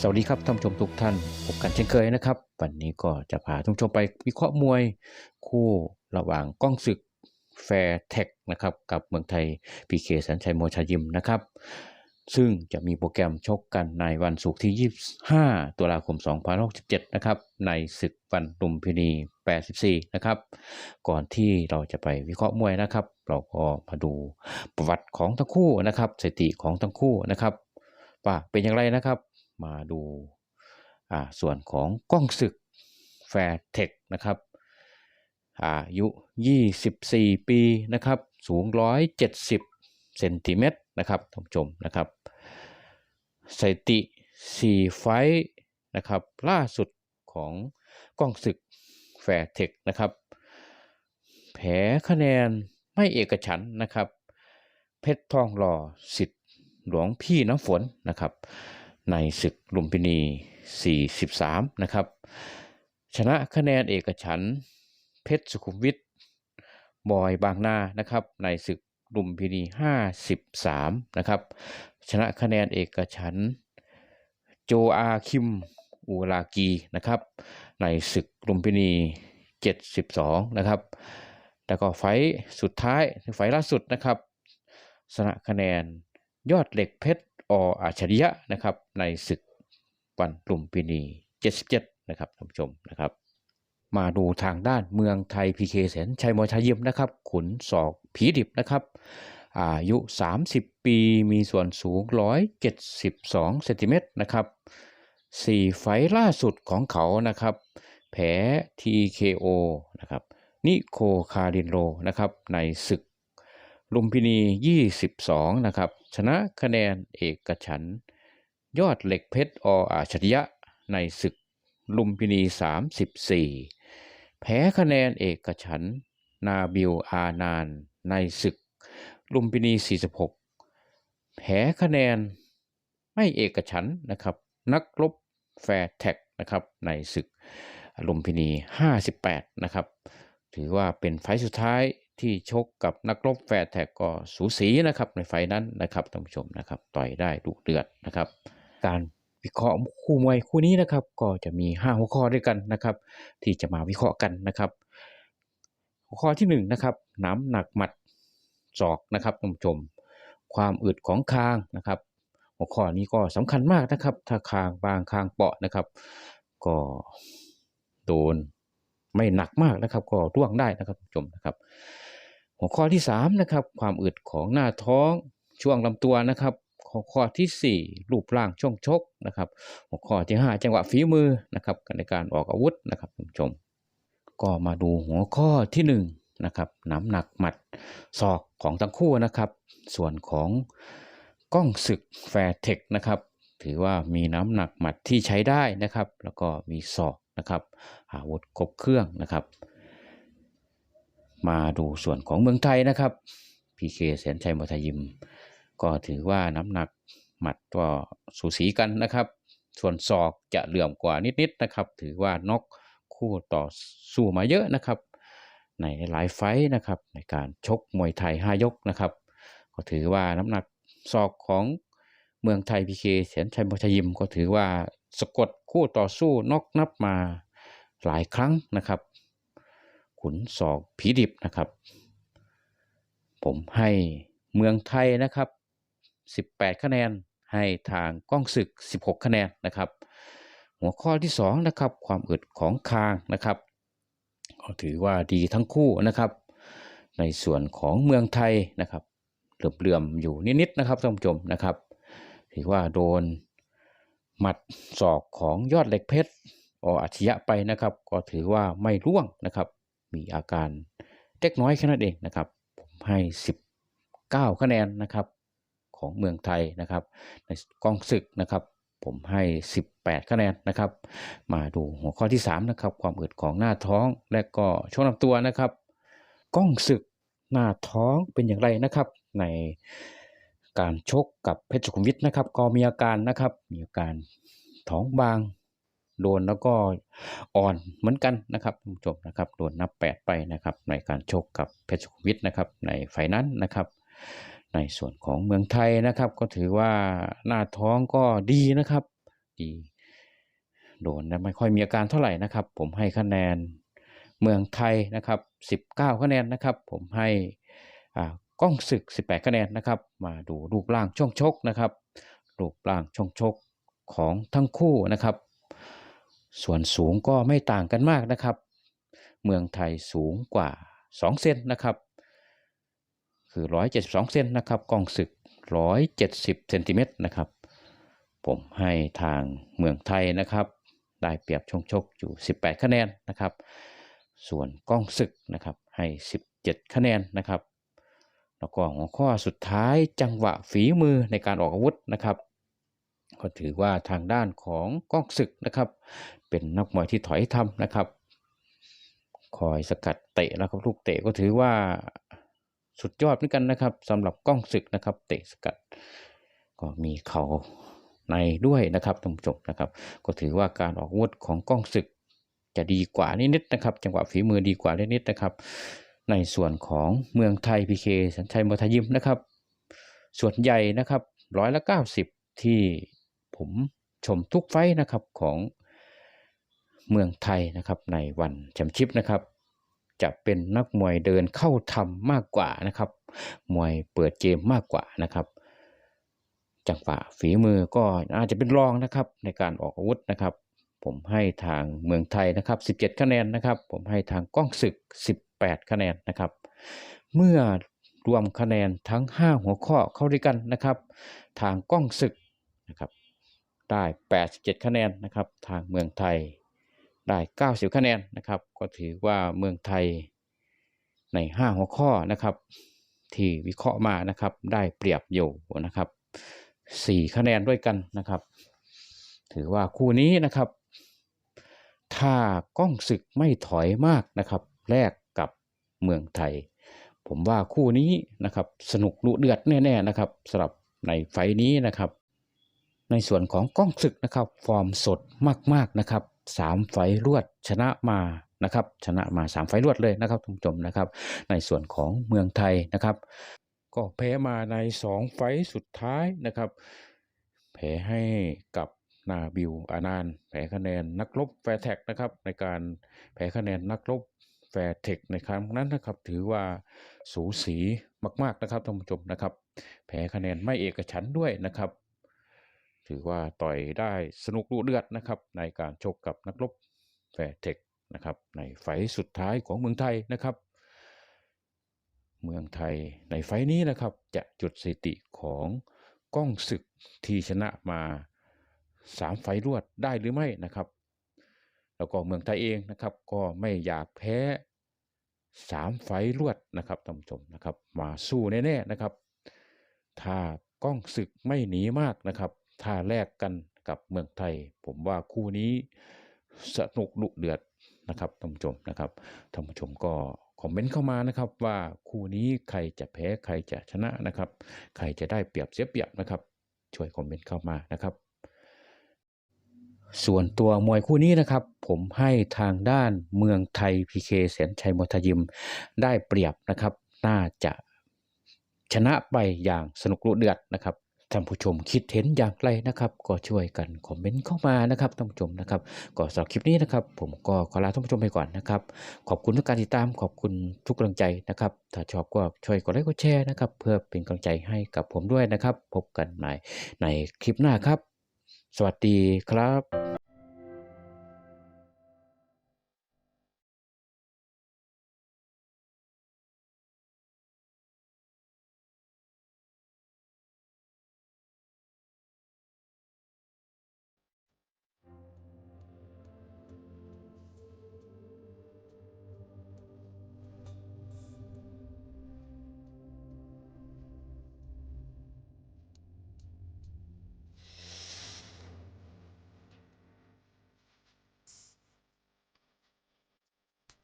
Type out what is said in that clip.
สวัสดีครับท่านผู้ชมทุกท่านพบกันเช่นเคยนะครับ วันนี้ก็จะพาท่านผู้ชมไปวิเคราะห์มวยคู่ระหว่างก้องศึกแฟร์เทคนะครับกับเมืองไทยพีเคสัญชัยโมวยชายิมนะครับ ซึ่งจะมีโปรแกรมชกกันในวันศุกร์ที่ 25 ตุลาคม 2067 นะครับ ในศึกวันลุมพินี 84 นะครับ ก่อนที่เราจะไปวิเคราะห์มวยนะครับ เราก็มาดูประวัติของทั้งคู่นะครับสถิติของทั้งคู่นะครับว่าเป็นอย่างไรนะครับ มาดูส่วนของกล้องศึกแฟร์เทคนะครับอายุ 24 ปีนะครับ สูง 170 เซนติเมตรนะครับท่านผู้ชมนะครับสถิติ 4 ไฟท์นะครับ ล่าสุดของกล้องศึกแฟร์เทคนะครับแพ้คะแนนไม่เอกฉันนะครับ เพชรทองหล่อสิทธิ์หลวงพี่น้ำฝนนะครับ ในศึกลุมพินี 43 นะครับ ชนะคะแนนเอกฉันเพชรสุขุมวิทบอยบางนานะครับ ในศึกลุมพินี 53 นะครับ ชนะคะแนนเอกฉันโจอาคิมอูลากีนะครับ ในศึกลุมพินี 72 นะครับ แล้วก็ไฟสุดท้ายไฟล่าสุดนะครับชนะคะแนนยอดเหล็กเพชร ออาชริยะนะครับในศึกวันลุมพินี 77 นะครับท่านผู้ชมนะครับ มาดูทางด้านเมืองไทยพีเคแสนชัยมวยไทยยิมนะครับขุนศอกผีดิบนะครับ อายุ 30 ปีมีส่วนสูง 172 เซนติเมตรนะครับ4ไฟล่าสุดของเขานะครับแพ้ TKO นะครับนิโคคารินโรนะครับในศึกลุมพินี 22 นะครับ ชนะคะแนนเอกฉัน ยอดเหล็กเพชรออาชริยะในศึกลุมพินี 34 แพ้คะแนนเอกฉัน นาบิลอานานในศึก ลุมพินี 46 แพ้คะแนนไม่เอกฉันนะครับ นักรบแฟร์แท็กนะครับในศึกลุมพินี 58 นะครับ ถือว่าเป็นไฟสุดท้าย ที่ชกกับนักรบแฟร์แท็กก็สูสีนะครับในไฟนั้นนะครับท่านผู้ชมนะครับต่อยได้ดุเดือดนะครับ การวิเคราะห์คู่มวยคู่นี้นะครับ ก็จะมี 5 หัวข้อด้วยกันนะครับ ที่จะมาวิเคราะห์กันนะครับ หัวข้อที่1นงนะครับน้ำหนักหมัดศอกนะครับท่านผู้ชม ความอึดของคางนะครับ หัวข้อนี้ก็สำคัญมากนะครับ ถ้าคางบางคางเปาะนะครับ ก็โดนไม่หนักมากนะครับ ก็ร่วงได้นะครับท่านผู้ชมนะครับ หัวข้อที่3นะครับความอึดของหน้าท้องช่วงลำตัวนะครับ หัวข้อทีสี่4 รูปร่างช่วงชกนะครับ หัวข้อที่ 5 จังหวะฝีมือนะครับในการออกอาวุธนะครับท่านผู้ชม ก็มาดูหัวข้อที่ 1 นะครับน้ำหนักหมัดศอกของทั้งคู่นะครับ ส่วนของกล้องศึกแฟร์เทคนะครับ ถือว่ามีน้ำหนักหมัดที่ใช้ได้นะครับ แล้วก็มีศอกนะครับอาวุธครบเครื่องนะครับ มาดูส่วนของเมืองไทยนะครับ PK แสนชัยมวยไทยยิม ก็ถือว่าน้ำหนักหมัดก็สูสีกันนะครับ ส่วนศอกจะเหลื่อมกว่านิดๆนะครับ ถือว่าน็อกคู่ต่อสู้มาเยอะนะครับ ในหลายไฟนะครับในการชกมวยไทย 5 ยกนะครับ ก็ถือว่าน้ำหนักศอกของเมืองไทยพีเคแสนชัยมวยไทยยิม ก็ถือว่าสะกดคู่ต่อสู้น็อกนับมาหลายครั้งนะครับ ขุนศอกผีดิบนะครับ ผมให้เมืองไทยนะครับ 18 คะแนนให้ทางก้องศึก 16 คะแนนนะครับ หัวข้อที่2นะครับความอึดของคางนะครับก็ถือว่าดีทั้งคู่นะครับ ในส่วนของเมืองไทยนะครับเหลื่อมๆอยู่นิดๆนะครับท่านผู้ชมนะครับ ถือว่าโดนหมัดศอกของยอดเหล็กเพชรออัจฉริยะไปนะครับ ก็ถือว่าไม่ร่วงนะครับ มีอาการเล็กน้อยแค่นั้นเองนะครับ ผมให้ 19 คะแนนนะครับของเมืองไทยนะครับ ในกองศึกนะครับ ผมให้ 18 คะแนนนะครับ มาดูหัวข้อที่ 3 นะครับ ความอึดของหน้าท้องและก็ช่วงลำตัวนะครับก้องศึกหน้าท้องเป็นอย่างไรนะครับ ในการชกกับเพชรสุขุมวิทนะครับ ก็มีอาการนะครับ มีอาการท้องบาง โดนแล้วก็อ่อนเหมือนกันนะครับท่านผู้ชมนะครับโดนนับ 8 ไปนะครับในการชกกับเพชรสุขุมวิทนะครับในไฟนั้นนะครับ ในส่วนของเมืองไทยนะครับ ก็ถือว่าหน้าท้องก็ดีนะครับดีโดนและไม่ค่อยมีอาการเท่าไหร่นะครับ ผมให้คะแนนเมืองไทยนะครับ 19 คะแนนนะครับ ผมให้อ่ากล้องศึก 18 คะแนนนะครับ มาดูรูปร่างช่วงชกนะครับ รูปร่างช่วงชกของทั้งคู่นะครับ ส่วนสูงก็ไม่ต่างกันมากนะครับ เมืองไทยสูงกว่า 2 เซนนะครับ คือ 172 เซนนะครับกองศึก 170 เซนติเมตรนะครับ ผมให้ทางเมืองไทยนะครับ ได้เปรียบชงชกอยู่ 18 คะแนนนะครับ ส่วนกล้องศึกนะครับให้ 17 คะแนนนะครับแล้วก็หัวข้อสุดท้ายจังหวะฝีมือในการออกอาวุธนะครับ ก็ถือว่าทางด้านของกล้องศึกนะครับ เป็นนักมวยที่ถอยทำนะครับ คอยสกัดเตะแล้วครับลูกเตะก็ถือว่าสุดยอดเหมือนกันนะครับสำหรับกล้องศึกนะครับ เตะสกัด ก็มีเขาในด้วยนะครับท่านผู้ชมนะครับ ก็ถือว่าการออกวุธของกล้องศึกจะดีกว่านิดๆนะครับ จังหวะฝีมือดีกว่านิดๆนะครับ ในส่วนของเมืองไทยพีเคสัญชัยมทยิมนะครับ ส่วนใหญ่นะครับร้อยละเก้าสิบที่ผมชมทุกไฟนะครับของ เมืองไทยนะครับในวันแชมเปี้ยนชิพนะครับ จะเป็นนักมวยเดินเข้าทำมากกว่านะครับ มวยเปิดเกมมากกว่านะครับ จังหวะฝีมือก็อาจจะเป็นรองนะครับในการออกอาวุธนะครับ ผมให้ทางเมืองไทยนะครับ 17 คะแนนนะครับ ผมให้ทางก้องศึก 18 คะแนนนะครับ เมื่อรวมคะแนนทั้ง 5 หัวข้อเข้าด้วยกันนะครับ ทางก้องศึกนะครับได้ 87 คะแนนนะครับ ทางเมืองไทย ได้ 90 คะแนนนะครับ ก็ถือว่าเมืองไทยใน 5 หัวข้อนะครับ ที่วิเคราะห์มานะครับ ได้เปรียบอยู่นะครับ 4 คะแนนด้วยกันนะครับ ถือว่าคู่นี้นะครับ ถ้ากล้องศึกไม่ถอยมากนะครับ แลกกับเมืองไทย ผมว่าคู่นี้นะครับ สนุกดุเดือดแน่ๆนะครับสำหรับในไฟล์นี้นะครับ ในส่วนของกล้องศึกนะครับ ฟอร์มสดมากๆนะครับ สามไฟล์รวดชนะมานะครับ ชนะมาสามไฟล์รวดเลยนะครับท่านผู้ชมนะครับ ในส่วนของเมืองไทยนะครับ ก็แพ้มาในสองไฟสุดท้ายนะครับแพ้ให้กับนาบิวอานานแพ้คะแนนนักรบแฟร์แท็กนะครับ ในการแพ้คะแนนนักรบแฟร์เทคในครั้งนั้นนะครับ ถือว่าสูสีมาก ๆ นะครับท่านผู้ชมนะครับ แพ้คะแนนไม่เอกฉันด้วยนะครับ ถือว่าต่อยได้สนุกดุเดือดนะครับในการชกกับนักรบแฟร์เทคนะครับในไฟสุดท้ายของเมืองไทยนะครับ เมืองไทยในไฟนี้นะครับจะจุดสถิติของก้องศึกที่ชนะมาสามไฟล์รวดได้หรือไม่นะครับ แล้วก็เมืองไทยเองนะครับก็ไม่อยากแพ้สามไฟล์รวดนะครับท่านผู้ชมนะครับ มาสู้แน่ๆนะครับ ถ้าก้องศึกไม่หนีมากนะครับ ถ้าแลกกันกับเมืองไทย ผมว่าคู่นี้สนุกดุเดือดนะครับท่านผู้ชมนะครับท่านผู้ชมก็คอมเมนต์เข้ามานะครับว่าคู่นี้ใครจะแพ้ใครจะชนะนะครับ ใครจะได้เปรียบเสียเปรียบนะครับ ช่วยคอมเมนต์เข้ามานะครับ ส่วนตัวมวยคู่นี้นะครับ ผมให้ทางด้านเมืองไทยพีเคแสนชัยมทยิมได้เปรียบนะครับ น่าจะชนะไปอย่างสนุกรุเดือดนะครับ ท่านผู้ชมคิดเห็นอย่างไรนะครับ ก็ช่วยกันคอมเมนต์เข้ามานะครับท่านผู้ชมนะครับก็สำหรับคลิปนี้นะครับ ผมก็ขอลาท่านผู้ชมไปก่อนนะครับ ขอบคุณทุกการติดตามขอบคุณทุกกำลังใจนะครับ ถ้าชอบก็ช่วยกดไลค์กดแชร์นะครับ เพื่อเป็นกำลังใจให้กับผมด้วยนะครับ พบกันใหม่ในคลิปหน้าครับ สวัสดีครับ